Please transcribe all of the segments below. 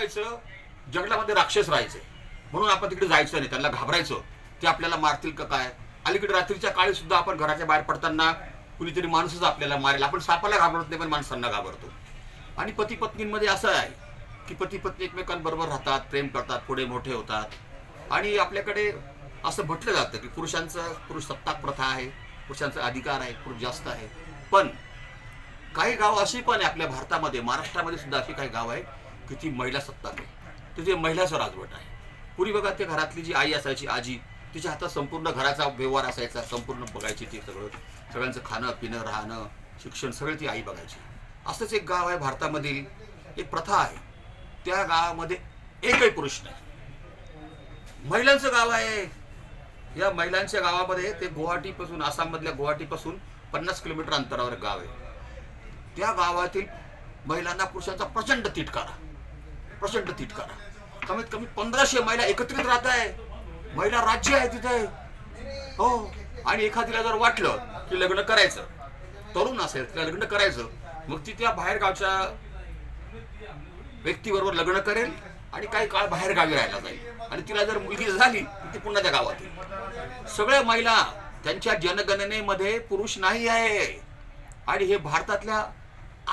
व्हायचं जंगलामध्ये राक्षस राहायचे. म्हणून आपण तिकडे जायचं नाही त्यांना घाबरायचं. ते आपल्याला मारतील का काय? अलीकडे रात्रीच्या काळी सुद्धा आपण घराच्या बाहेर पडताना कुणीतरी माणूसच आपल्याला मारेल. आपण सापाला घाबरत नाही पण माणसांना घाबरतो. आणि पती पत्नींमध्ये असं आहे की पती पत्नी एकमेकांबरोबर राहतात प्रेम करतात पुढे मोठे होतात. आणि आपल्याकडे असं म्हटलं जातं की पुरुषांचं पुरुष सत्ताक प्रथा आहे पुरुषांचा अधिकार आहे पुरुष जास्त आहे. पण काही गाव अशी पण आहे आपल्या भारतामध्ये महाराष्ट्रामध्ये सुद्धा अशी काही गाव आहे की ती महिला सत्ता नाही. तिथे महिलाचं राजवट आहे. पूर्वी बघा ते घरातली जी आई असायची आजी तिच्या हातात संपूर्ण घराचा व्यवहार असायचा संपूर्ण बघायची ती सगळं. सगळ्यांचं खाणं पिणं राहणं शिक्षण सगळं ती आई बघायची. असंच एक गाव आहे भारतामधील एक प्रथा आहे. त्या गावामध्ये एकही पुरुष नाही. महिलांचं गाव आहे. या महिलांच्या गावामध्ये ते गुवाहाटीपासून आसाममधल्या गुवाहाटीपासून पन्नास किलोमीटर अंतरावर गाव आहे. त्या गावातील महिलांना पुरुषांचा प्रचंड तिटकारा. प्रचंड तिटकारा कमीत कमी पंधराशे महिला एकत्रित राहत आहे. महिला राज्य आहे तिथे. हो. आणि एखादीला जर वाटलं की लग्न करायचं तरुण असेल तिला लग्न करायचं मग ती त्या बाहेर गावच्या व्यक्तीबरोबर लग्न करेल आणि काही काळ बाहेर गावी राहायला जाईल. आणि तिला जर मुलगी झाली तर ती पुन्हा त्या गावात येईल. सगळ्या महिला त्यांच्या जनगणनेमध्ये पुरुष नाही आहे. आणि हे भारतातल्या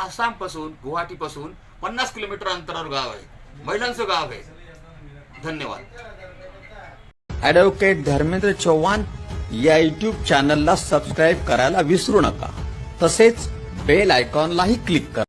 आसामपासून गुवाहाटीपासून पन्नास किलोमीटर अंतरावर गाव आहे. महिलांचं गाव आहे. धन्यवाद. ॲडव्होकेट धर्मेंद्र चव्हाण या युट्यूब चॅनलला सबस्क्राईब करायला विसरू नका. तसेच बेल आयकॉनलाही क्लिक करा.